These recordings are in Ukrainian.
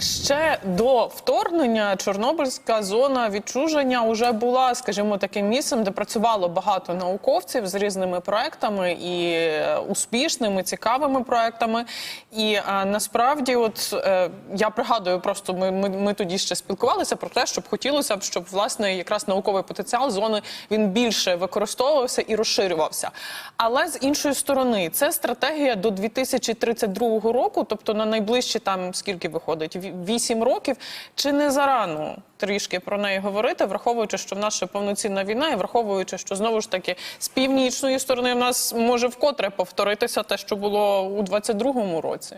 Ще до вторгнення Чорнобильська зона відчуження вже була, скажімо, таким місцем, де працювало багато науковців з різними проектами і е, успішними, цікавими проектами. І е, насправді, от е, я пригадую, просто ми, ми, ми тоді ще спілкувалися про те, щоб хотілося б, щоб власне якраз науковий потенціал зони він більше використовувався і розширювався. Але з іншої сторони, це стратегія до 2032 року, тобто на найближчі там скільки виходить? Ві- Вісім років. Чи не зарано трішки про неї говорити, враховуючи, що в нас ще повноцінна війна, і враховуючи, що знову ж таки з північної сторони в нас може вкотре повторитися те, що було у 22-му році.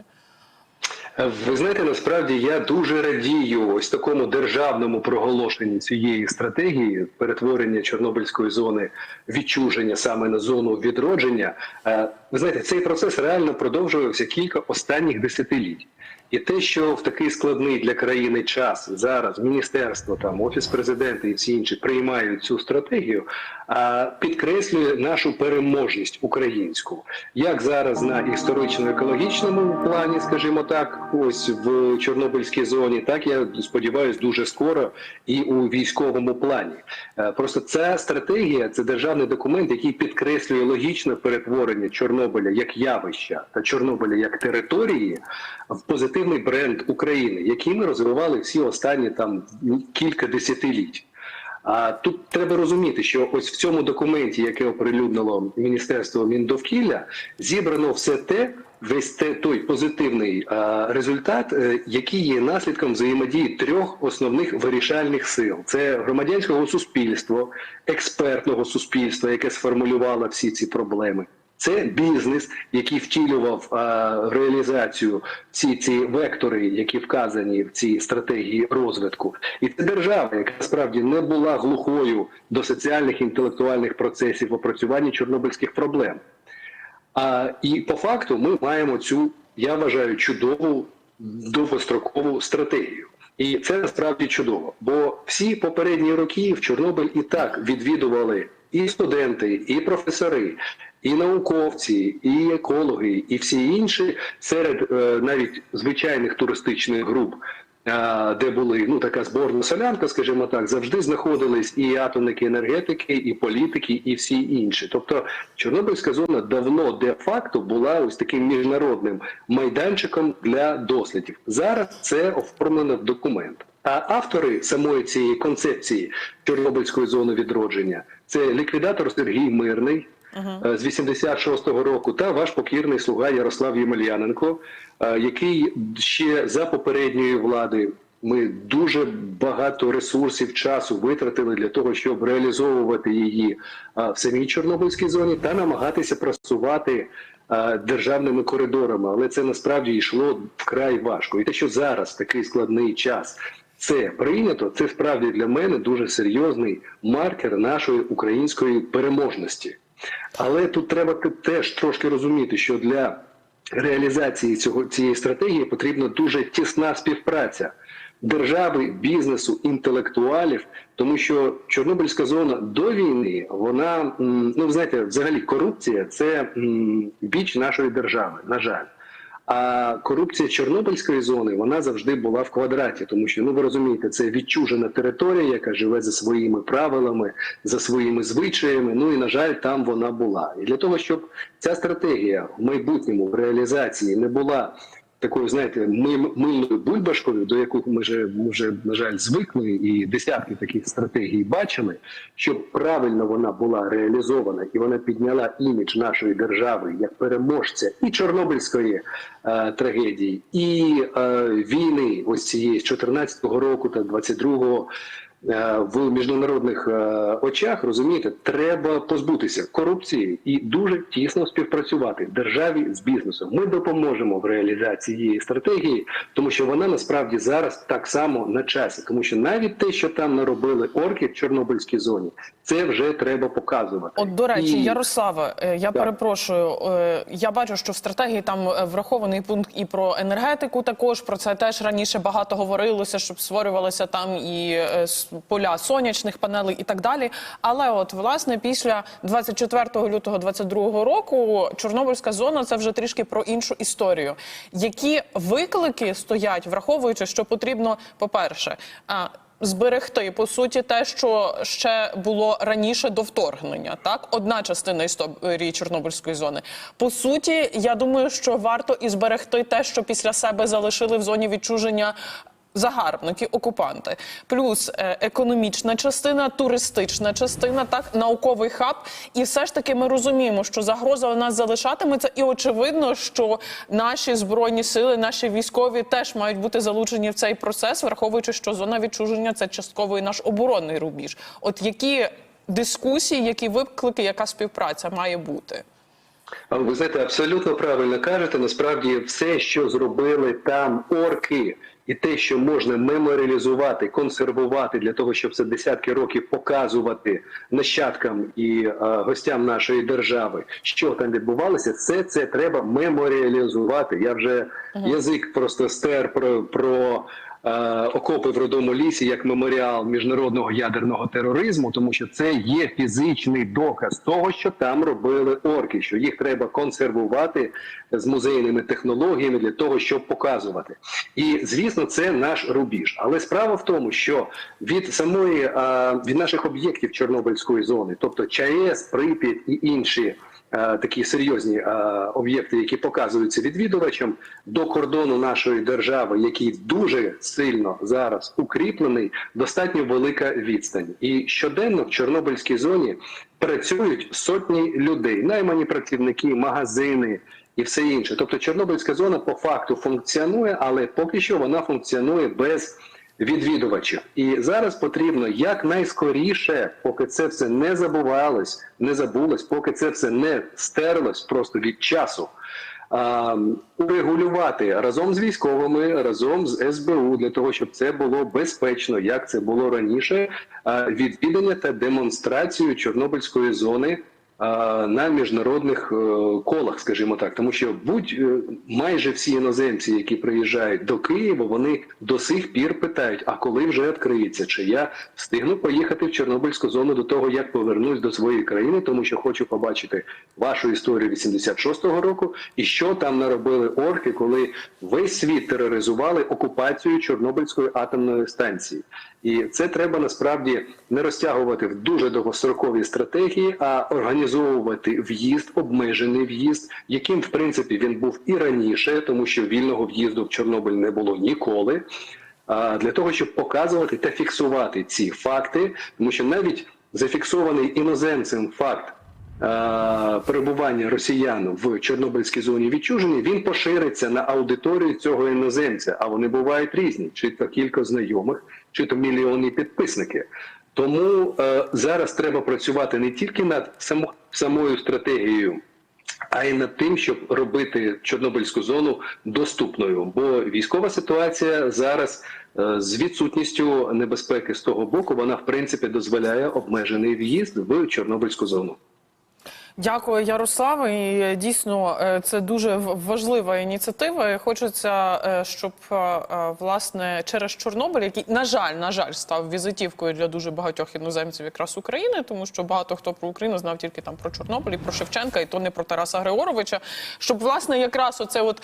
Ви знаєте, насправді я дуже радію ось такому державному проголошенні цієї стратегії перетворення Чорнобильської зони відчуження саме на зону відродження. Е, Ви знаєте, цей процес реально продовжувався кілька останніх десятиліть. І те, що в такий складний для країни час зараз міністерство, там офіс президента і всі інші приймають цю стратегію, підкреслює нашу переможність українську, як зараз на історично-екологічному плані, скажімо так, ось в Чорнобильській зоні, так я сподіваюся, дуже скоро і у військовому плані. Е, Просто ця стратегія це державний документ, який підкреслює логічне перетворення Чорнобиля як явища та Чорнобиля як території в позитивний бренд України, який ми розвивали всі останні там кілька десятиліть. А тут треба розуміти, що ось в цьому документі, яке оприлюднило Міністерство Міндовкілля, зібрано все те, весь те, той позитивний а, результат, е, який є наслідком взаємодії трьох основних вирішальних сил: це громадянського суспільства, експертного суспільства, яке сформулювало всі ці проблеми. Це бізнес, який втілював а, реалізацію всі ці вектори, які вказані в цій стратегії розвитку, і це держава, яка насправді не була глухою до соціальних і інтелектуальних процесів в опрацюванні чорнобильських проблем. А і по факту ми маємо цю, я вважаю, чудову довгострокову стратегію. І це насправді чудово, бо всі попередні роки в Чорнобиль і так відвідували і студенти, і професори, і науковці, і екологи, і всі інші серед е, навіть звичайних туристичних груп. е, Де були ну така зборна солянка, скажімо так, завжди знаходились і атомники енергетики, і політики, і всі інші. Тобто Чорнобильська зона давно де-факто була ось таким міжнародним майданчиком для дослідів. Зараз це оформлено в документ. А автори самої цієї концепції Чорнобильської зони відродження це ліквідатор Сергій Мирний е, з 86-го року та ваш покірний слуга Ярослав Ємельяненко, е, який ще за попередньої влади. Ми дуже багато ресурсів часу витратили для того, щоб реалізовувати її е, в самій Чорнобильській зоні та намагатися просувати державними коридорами, але це насправді йшло вкрай важко. І те, що зараз такий складний час це прийнято, це справді для мене дуже серйозний маркер нашої української переможності. Але тут треба теж трошки розуміти, що для реалізації цього цієї стратегії потрібна дуже тісна співпраця держави, бізнесу, інтелектуалів, тому що Чорнобильська зона до війни, вона ну знаєте, взагалі корупція це біч нашої держави, на жаль. А корупція Чорнобильської зони вона завжди була в квадраті, тому що ну ви розумієте, це відчужена територія, яка живе за своїми правилами, за своїми звичаями. Ну і на жаль, там вона була. І для того, щоб ця стратегія в майбутньому в реалізації не була такою, знаєте, ми- мильною бульбашкою, до якої ми вже, вже на жаль звикли, і десятки таких стратегій бачили, щоб правильно вона була реалізована і вона підняла імідж нашої держави як переможця і Чорнобильської е, трагедії, і е, війни, ось цієї з 14-го року та 22-го. Е, В міжнародних е, очах розумієте, треба позбутися корупції і дуже тісно співпрацювати державі з бізнесом. Ми допоможемо в реалізації цієї стратегії, тому що вона насправді зараз так само на часі, тому що навіть те, що там наробили орки в Чорнобильській зоні, це вже треба показувати. От до речі, І- Ярославе, я перепрошую. е, Я бачу, що в стратегії там врахований пункт і про енергетику. Також про це теж раніше багато говорилося, щоб створювалися там і поля сонячних панелей і так далі. Але от власне після 24 лютого 22 року Чорнобильська зона це вже трішки про іншу історію. Які виклики стоять, враховуючи, що потрібно, по-перше, зберегти по суті те, що ще було раніше до вторгнення, так одна частина історії Чорнобильської зони. По суті, я думаю, що варто і зберегти те, що після себе залишили в зоні відчуження. Загарбники, окупанти, плюс е, економічна частина, туристична частина, так науковий хаб. І все ж таки ми розуміємо, що загроза у нас залишатиметься, і очевидно, що наші збройні сили, наші військові теж мають бути залучені в цей процес, враховуючи, що зона відчуження це частково і наш оборонний рубіж. От які дискусії, які виклики, яка співпраця має бути? А Ви знаєте, абсолютно правильно кажете. Насправді, все, що зробили там орки, і те, що можна меморіалізувати, консервувати для того, щоб це десятки років показувати нащадкам і е, гостям нашої держави, що там відбувалося, все це треба меморіалізувати. Я вже язик просто стер про. про Окопи в родому лісі як меморіал міжнародного ядерного тероризму, тому що це є фізичний доказ того, що там робили орки, що їх треба консервувати з музейними технологіями для того, щоб показувати. І звісно, це наш рубіж. Але справа в тому, що від самої е, від наших об'єктів Чорнобильської зони, тобто ЧАЕС, Прип'ять і інші. Е, Такі серйозні е, об'єкти, які показуються відвідувачам до кордону нашої держави, який дуже сильно зараз укріплений, достатньо велика відстань. І щоденно в Чорнобильській зоні працюють сотні людей, наймані працівники, магазини і все інше. Тобто Чорнобильська зона по факту функціонує, але поки що вона функціонує без відвідувачів. І зараз потрібно якнайскоріше, поки це все не забувалось, не забулось, поки це все не стерлось просто від часу. Урегулювати разом з військовими, разом з СБУ для того, щоб це було безпечно, як це було раніше. Відвідання та демонстрацію Чорнобильської зони на міжнародних е, колах, скажімо так, тому що будь е, майже всі іноземці, які приїжджають до Києва, вони до сих пір питають: а коли вже відкриється? Чи я встигну поїхати в Чорнобильську зону до того, як повернусь до своєї країни, тому що хочу побачити вашу історію 86-го року і що там наробили орки, коли весь світ тероризували окупацію Чорнобильської атомної станції. І це треба насправді не розтягувати в дуже довгострокові стратегії, а організовувати в'їзд, обмежений в'їзд, яким в принципі він був і раніше, тому що вільного в'їзду в Чорнобиль не було ніколи. Для того, щоб показувати та фіксувати ці факти, тому що навіть зафіксований іноземцем факт перебування росіян в Чорнобильській зоні відчуження, він пошириться на аудиторію цього іноземця, а вони бувають різні, чи то кілька знайомих, чи то мільйонні підписники. Тому е, зараз треба працювати не тільки над само, самою стратегією, а й над тим, щоб робити Чорнобильську зону доступною. Бо військова ситуація зараз е, з відсутністю небезпеки з того боку, вона в принципі дозволяє обмежений в'їзд в Чорнобильську зону. Дякую, Ярославе. І е, дійсно е, це дуже важлива ініціатива. І Хочеться, е, щоб власне через Чорнобиль, який на жаль, на жаль, став візитівкою для дуже багатьох іноземців, якраз України, тому що багато хто про Україну знав тільки там про Чорнобиль і про Шевченка, і то не про Тараса Григоровича. Щоб власне якраз оце от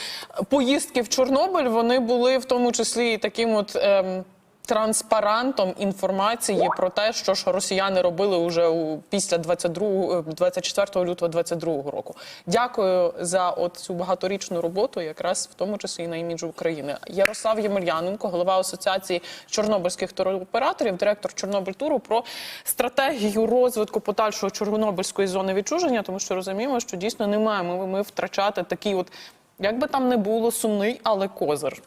поїздки в Чорнобиль вони були в тому числі таким от. ем, Транспарантом інформації про те, що ж росіяни робили уже у після 22, е, 24 лютого 22 року. Дякую за от цю багаторічну роботу, якраз в тому числі на іміджу України. Ярослав Ємельяненко, голова асоціації чорнобильських туроператорів, директор Чорнобильтуру, про стратегію розвитку подальшого чорнобильської зони відчуження, тому що розуміємо, що дійсно не маємо ми втрачати такий от. Як би там не було сумний, але козир.